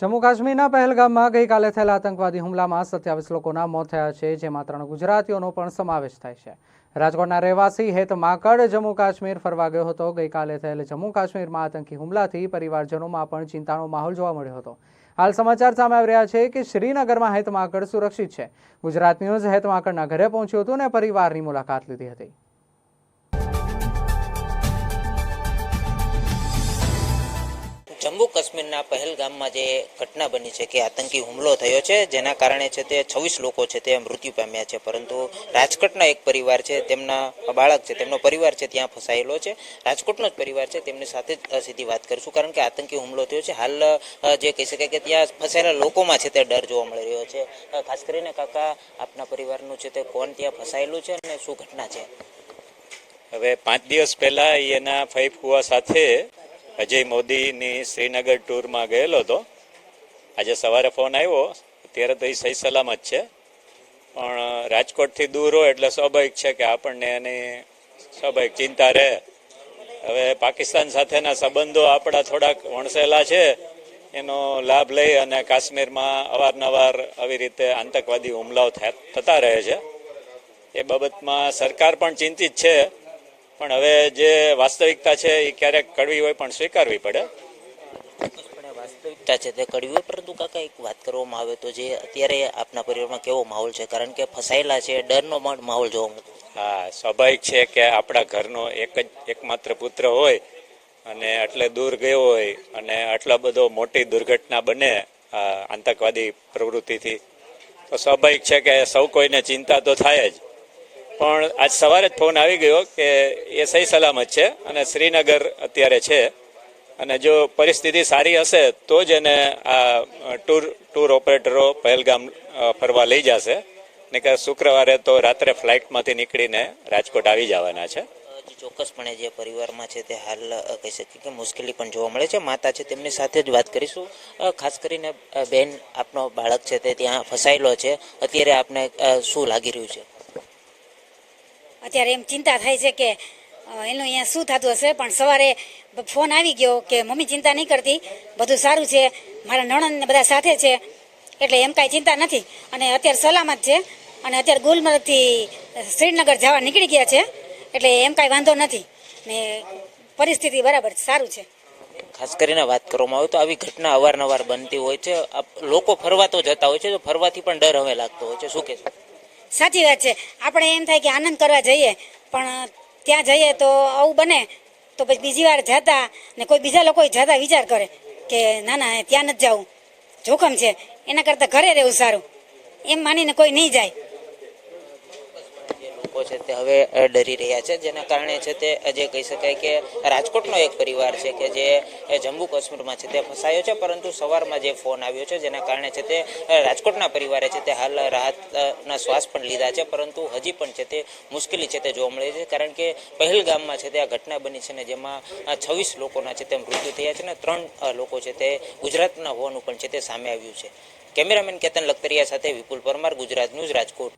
જમ્મુ કાશ્મીરના પહેલગામમાં ગઈકાલે થયેલા આતંકવાદી હુમલામાં સત્યાવીસ લોકોના મોત થયા છે, જેમાં ત્રણ ગુજરાતીઓનો પણ સમાવેશ થાય છે. રાજકોટના રહેવાસી હેત માકડ જમ્મુ કાશ્મીર ફરવા ગયો હતો. ગઈકાલે થયેલ જમ્મુ કાશ્મીરમાં આતંકી હુમલાથી પરિવારજનોમાં પણ ચિંતાનો માહોલ જોવા મળ્યો હતો. હાલ સમાચાર સામે આવી રહ્યા છે કે શ્રીનગરમાં હેત માકડ સુરક્ષિત છે. ગુજરાત ન્યૂઝ હેત માકડના ઘરે પહોંચ્યું હતું અને પરિવારની મુલાકાત લીધી હતી. જમ્મુ કાશ્મીરના પહેલગામમાં જે ઘટના બની છે કે આતંકી હુમલો થયો છે, જેના કારણે છે તે છવ્વીસ લોકો છે તે મૃત્યુ પામ્યા છે. પરંતુ રાજકોટના એક પરિવાર છે, તેમના બાળક છે, તેમનો પરિવાર છે ત્યાં ફસાયેલો છે. રાજકોટનો જ પરિવાર છે, તેમની સાથે જ સીધી વાત કરીશું, કારણ કે આતંકી હુમલો થયો છે. હાલ જે કહી શકાય કે ત્યાં ફસાયેલા લોકોમાં છે તે ડર જોવા મળી રહ્યો છે. ખાસ કરીને કાકા, આપના પરિવારનું છે તે કોણ ત્યાં ફસાયેલું છે અને શું ઘટના છે? હવે પાંચ દિવસ પહેલાં એના ફઈ ફુવા સાથે અજય મોદીની શ્રીનગર ટૂરમાં ગયેલો હતો. આજે સવારે ફોન આવ્યો. અત્યારે તો એ સહી સલામત છે. પણ રાજકોટથી દૂર હોય એટલે સ્વાભાવિક છે કે આપણને એની સ્વાભાવિક ચિંતા રહે. હવે પાકિસ્તાન સાથેના સંબંધો આપણા થોડાક વણસેલા છે. એનો લાભ લઈ અને કાશ્મીરમાં અવારનવાર આવી રીતે આતંકવાદી હુમલાઓ થતા રહે છે. એ બાબતમાં સરકાર પણ ચિંતિત છે. પણ હવે જે વાસ્તવિકતા છે એ ક્યારેક કડવી હોય પણ સ્વીકારવી પડે. વાસ્તવિકતા છે તે કડવી હોય પરંતુ કાકા એક વાત કરવામાં આવે તો જે અત્યારે આપના પરિવારમાં કેવો માહોલ છે? કારણ કે ફસાયેલા છે ડરનો પણ માહોલ જોવા મળતો હા સ્વાભાવિક છે કે આપણા ઘરનો એક જ એકમાત્ર પુત્ર હોય અને એટલે દૂર ગયો હોય અને આટલા બધો મોટી દુર્ઘટના બને આતંકવાદી પ્રવૃત્તિથી તો સ્વાભાવિક છે કે સૌ કોઈને ચિંતા તો થાય જ. પણ આજ સવારે જ ફોન આવી ગયો કે એ સહી સલામત છે અને શ્રીનગર અત્યારે છે. અને જો પરિસ્થિતિ સારી હશે તો જ એને આ ટૂર ટૂર ઓપરેટરો પહેલગામ ફરવા લઈ જશે. ને કે શુક્રવારે તો રાત્રે ફ્લાઇટમાંથી નીકળીને રાજકોટ આવી જવાના છે. ચોક્કસપણે જે પરિવારમાં છે તે હાલ કહી શકીએ કે મુશ્કેલી પણ જોવા મળે છે. માતા છે તેમની સાથે જ વાત કરીશું. ખાસ કરીને બેન, આપનો બાળક છે તે ત્યાં ફસાયેલો છે. અત્યારે આપને શું લાગી રહ્યું છે? અત્યારે એમ ચિંતા થાય છે કે એનું અહીંયા શું થતું હશે? પણ સવારે ફોન આવી ગયો કે, મમ્મી, ચિંતા નહીં કરતી. બધું સારું છે. મારા નણંદ ને બધા સાથે છે. એટલે એમ કાંઈ ચિંતા નથી. અને અત્યારે સલામત છે. અને અત્યારે ગુલમર્ગથી શ્રીનગર જવા નીકળી ગયા છે. એટલે એમ કાંઈ વાંધો નથી. ને પરિસ્થિતિ બરાબર સારું છે. ખાસ કરીને વાત કરવામાં આવે તો આવી ઘટના અવારનવાર બનતી હોય છે. લોકો ફરવા તો જતા હોય છે, તો ફરવાથી પણ ડર હવે લાગતો હોય છે. શું કહેશો? સાચી વાત છે. આપણે એમ થાય કે આનંદ કરવા જઈએ, પણ ત્યાં જઈએ તો આવું બને, તો પછી બીજી વાર જતા ને કોઈ બીજા લોકો જતા વિચાર કરે કે, ના ના ત્યાં નથી જવું. જોખમ છે. એના કરતાં ઘરે રહેવું સારું. એમ માનીને કોઈ નહીં જાય. લોકો છે તે હવે ડરી રહ્યા છે. જેના કારણે છે તે જે કહી શકાય કે રાજકોટનો એક પરિવાર છે કે જે જમ્મુ કાશ્મીરમાં છે તે ફસાયો છે. પરંતુ સવારમાં જે ફોન આવ્યો છે, જેના કારણે છે તે રાજકોટના પરિવારે છે તે હાલ રાહતના શ્વાસ પણ લીધા છે. પરંતુ હજી પણ છે તે મુશ્કેલી છે તે જોવા મળે છે. કારણ કે પહેલગામમાં છે તે આ ઘટના બની છે ને જેમાં છવ્વીસ લોકોના છે તે મૃત્યુ થયા છે ને ત્રણ લોકો છે તે ગુજરાતના હોવાનું પણ છે તે સામે આવ્યું છે. કેમેરામેન કેતન લખતરિયા સાથે વિપુલ પરમાર, ગુજરાત ન્યૂઝ રાજકોટ.